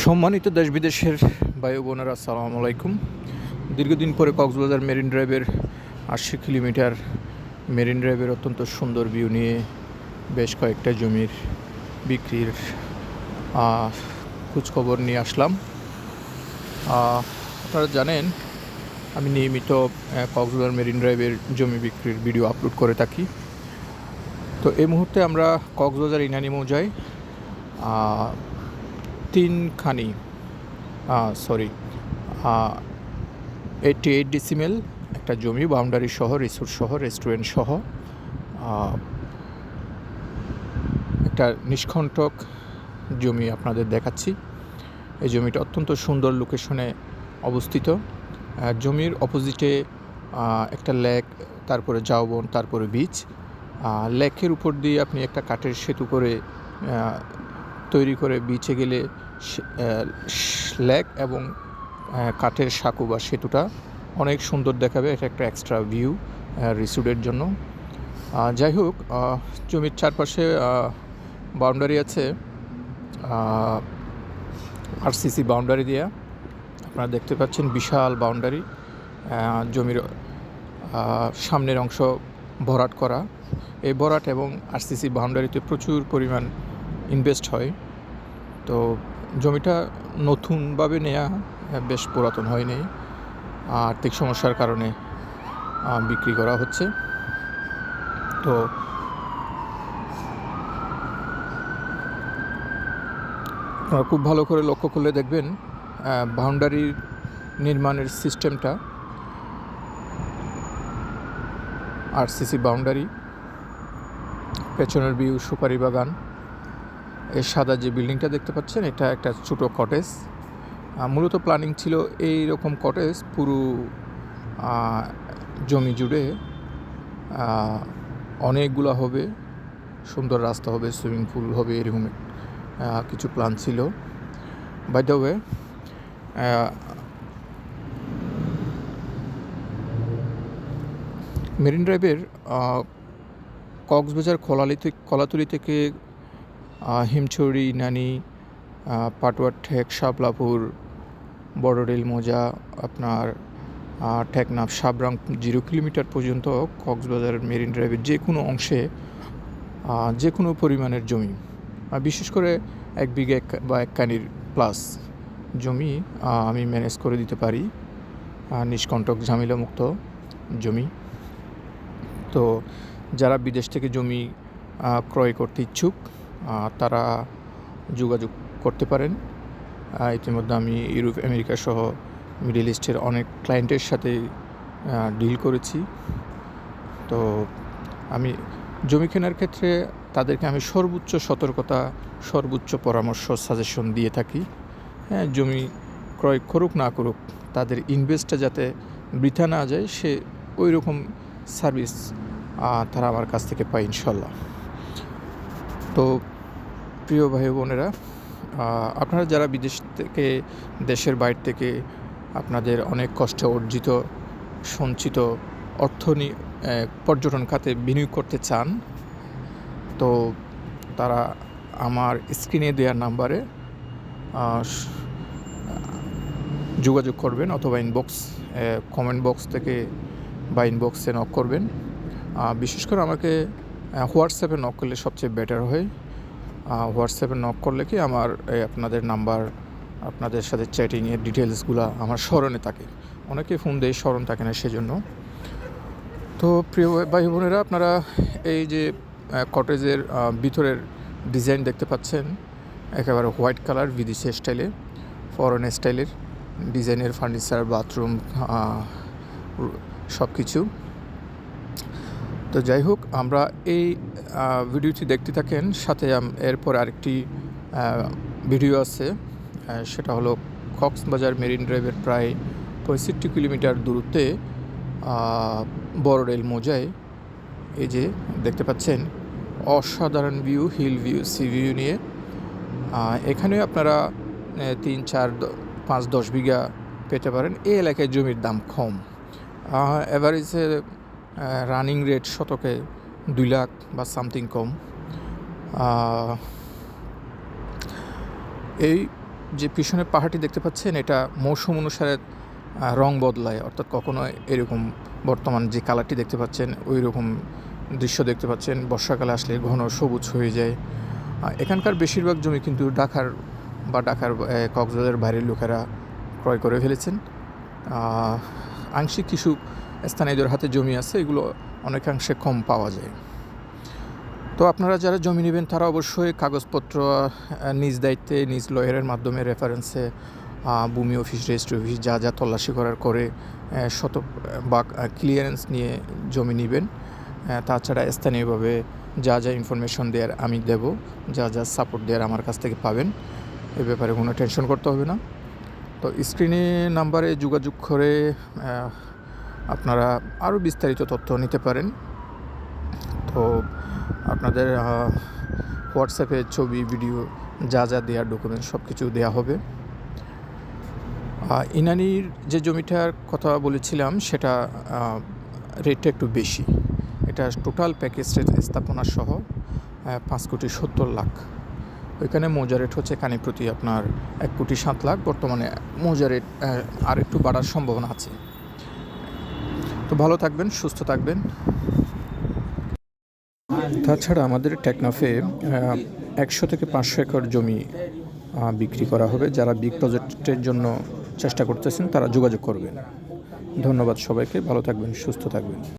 সম্মানিত দেশ বিদেশের বায়ু বোনেরা, আসসালামু আলাইকুম। দীর্ঘদিন পরে কক্সবাজার মেরিন ড্রাইভের আশি কিলোমিটার মেরিন ড্রাইভের অত্যন্ত সুন্দর ভিউ নিয়ে বেশ কয়েকটা জমির বিক্রির খোঁজখবর নিয়ে আসলাম। আপনারা জানেন, আমি নিয়মিত কক্সবাজার মেরিন ড্রাইভের জমি বিক্রির ভিডিও আপলোড করে থাকি। তো এই মুহূর্তে আমরা কক্সবাজার ইনানি মৌজায় তিনখানি সরি এইটি এইট ডিসিমেল একটা জমি বাউন্ডারি সহ রিসোর্ট সহ রেস্টুরেন্ট সহ একটা নিষ্কণ্টক জমি আপনাদের দেখাচ্ছি। এই জমিটা অত্যন্ত সুন্দর লোকেশনে অবস্থিত। জমির অপোজিটে একটা লেক তারপরে জাউবন, তারপরে বিচ লেকের উপর দিয়ে আপনি একটা কাঠের সেতু করে তৈরি করে বিচে গেলে লেক এবং কাঠের সাঁকু বা সেতুটা অনেক সুন্দর দেখাবে। এটা একটা এক্সট্রা ভিউ রিসুডের জন্য। যাই হোক জমির চারপাশে বাউন্ডারি আছে আরসিসি বাউন্ডারি দেওয়া আপনারা দেখতে পাচ্ছেন বিশাল বাউন্ডারি জমির সামনের অংশ ভরাট করা। এই ভরাট এবং আরসিসি বাউন্ডারিতে প্রচুর পরিমাণ ইনভেস্ট হয়। তো জমিটা নতুনভাবে নেওয়া বেশ পুরাতন হয়নি। আর্থিক সমস্যার কারণে বিক্রি করা হচ্ছে। তো খুব ভালো করে লক্ষ্য করলে দেখবেন বাউন্ডারি নির্মাণের সিস্টেমটা আরসিসি বাউন্ডারি পেছনের ভিউ সুপারি বাগান এই সাদা যে বিল্ডিংটা দেখতে পাচ্ছেন, এটা একটা ছোটো কটেজ মূলত প্ল্যানিং ছিল এই রকম কটেজ পুরো জমি জুড়ে অনেকগুলো হবে, সুন্দর রাস্তা হবে, সুইমিং পুল হবে, এরকম কিছু প্ল্যান ছিল। বাই দ্য ওয়ে মেরিন ড্রাইভের কক্সবাজার কলালি কলাতুলি থেকে হিমছড়ি নানি আহ, পাটুয়ার ঠেক শাপলাপুর বড়রেল মোজা আপনার ঠেকনাপ সাবরাং জিরো কিলোমিটার পর্যন্ত কক্সবাজার মেরিন ড্রাইভের যে কোনো অংশে যে কোনো পরিমাণের জমি। বিশেষ করে এক বিঘা বা এক কানির প্লাস জমি আমি ম্যানেজ করে দিতে পারি। নিষ্কণ্টক ঝামেলামুক্ত জমি। তো যারা বিদেশ থেকে জমি ক্রয় করতে ইচ্ছুক তারা যোগাযোগ করতে পারেন। ইতিমধ্যে আমি ইউরোপ, আমেরিকা সহ মিডল ইস্টের অনেক ক্লায়েন্টের সাথে ডিল করেছি। তো আমি জমি কেনার ক্ষেত্রে তাদেরকে আমি সর্বোচ্চ সতর্কতা, সর্বোচ্চ পরামর্শ সাজেশন দিয়ে থাকি। হ্যাঁ জমি ক্রয় করুক না করুক, তাদের ইনভেস্টটা যাতে বৃথা না যায়, সে ওই রকম সার্ভিস তারা আমার কাছ থেকে পায় ইনশাল্লাহ। তো প্রিয় ভাই বোনেরা আপনারা যারা বিদেশ থেকে, দেশের বাইরে থেকে আপনাদের অনেক কষ্টে অর্জিত, সঞ্চিত অর্থনী পর্যটন খাতে বিনিয়োগ করতে চান, তো তারা আমার স্ক্রিনে দেওয়ার নাম্বারে যোগাযোগ করবেন অথবা ইনবক্স কমেন্ট বক্স থেকে বা ইনবক্সে নক করবেন। বিশেষ করে আমাকে হোয়াটসঅ্যাপে নক করলে সবচেয়ে বেটার হয়। হোয়াটসঅ্যাপে নক করলে কি আমার এই আপনাদের নাম্বার আপনাদের সাথে চ্যাটিংয়ের ডিটেলসগুলো আমার স্মরণে থাকে। অনেকে ফোন দিয়ে, স্মরণ থাকে না সেজন্য। তো প্রিয় ভাই বোনেরা আপনারা এই যে কটেজের ভিতরের ডিজাইন দেখতে পাচ্ছেন, একেবারে হোয়াইট কালার বিদেশি স্টাইলে ফরেন স্টাইলের ডিজাইনের ফার্নিচার বাথরুম সব কিছু তো যাই হোক, আমরা এই ভিডিওটি দেখতে থাকেন। সাথে এরপর আরেকটি ভিডিও আছে সেটা হলো কক্সবাজার মেরিন ড্রাইভের প্রায় পঁয়ষট্টি কিলোমিটার দূরত্বে বড় রেল মোজায় এই যে, দেখতে পাচ্ছেন, অসাধারণ view, hill view, sea view নিয়ে। এখানে আপনারা তিন, চার পাঁচ, দশ বিঘা পেতে পারেন। এই এলাকায় জমির দাম কম। অ্যাভারেজে রানিং রেট শতকে দুই লাখ বা সামথিং কম। এই যে পিছনে পাহাড়টি দেখতে পাচ্ছেন, এটা মৌসুম অনুসারে রং বদলায়, অর্থাৎ কখনো এরকম বর্তমান যে কালারটি দেখতে পাচ্ছেন ওই রকম দৃশ্য দেখতে পাচ্ছেন। বর্ষাকালে আসলে ঘন সবুজ হয়ে যায়। এখানকার বেশিরভাগ জমি কিন্তু ঢাকার বা ঢাকার কক্সবাজারের বাইরের লোকেরা ক্রয় করে ফেলেছেন। আংশিক কিছু স্থানীয়দের হাতে জমি আছে, এগুলো অনেকাংশে কম পাওয়া যায়। তো আপনারা যারা জমি নেবেন, তারা অবশ্যই কাগজপত্র নিজ দায়িত্বে, নিজ লয়ারের মাধ্যমে রেফারেন্সে ভূমি অফিস রেজিস্ট্রি অফিস যা যা তল্লাশি করার করে শত বা ক্লিয়ারেন্স নিয়ে জমি নেবেন। তাছাড়া স্থানীয়ভাবে যা যা ইনফরমেশন দেওয়ার আমি দেব, যা যা সাপোর্ট দেওয়ার আমার কাছ থেকে পাবেন, এ ব্যাপারে কোনো টেনশন করতে হবে না। তো স্ক্রিনে নাম্বারে যোগাযোগ করে আপনারা আরও বিস্তারিত তথ্য নিতে পারেন। তো আপনাদের হোয়াটসঅ্যাপে ছবি, ভিডিও, যা যা দেওয়ার ডকুমেন্ট সব কিছু দেওয়া হবে ইনানির যে জমিটার কথা বলেছিলাম, সেটা রেটটা একটু বেশি। এটা টোটাল প্যাকেজ রেট স্থাপনা সহ পাঁচ কোটি সত্তর লাখ। ওইখানে মৌজা রেট হচ্ছে কানি প্রতি আপনার এক কোটি সাত লাখ। বর্তমানে মৌজা রেট আর একটু বাড়ার সম্ভাবনা আছে। তো ভালো থাকবেন, সুস্থ থাকবেন। তাছাড়া আমাদের টেকনাফে একশো থেকে পাঁচশো একর জমি বিক্রি করা হবে। যারা বিগ প্রজেক্টের জন্য চেষ্টা করতেছেন, তারা যোগাযোগ করবেন। ধন্যবাদ সবাইকে, ভালো থাকবেন, সুস্থ থাকবেন।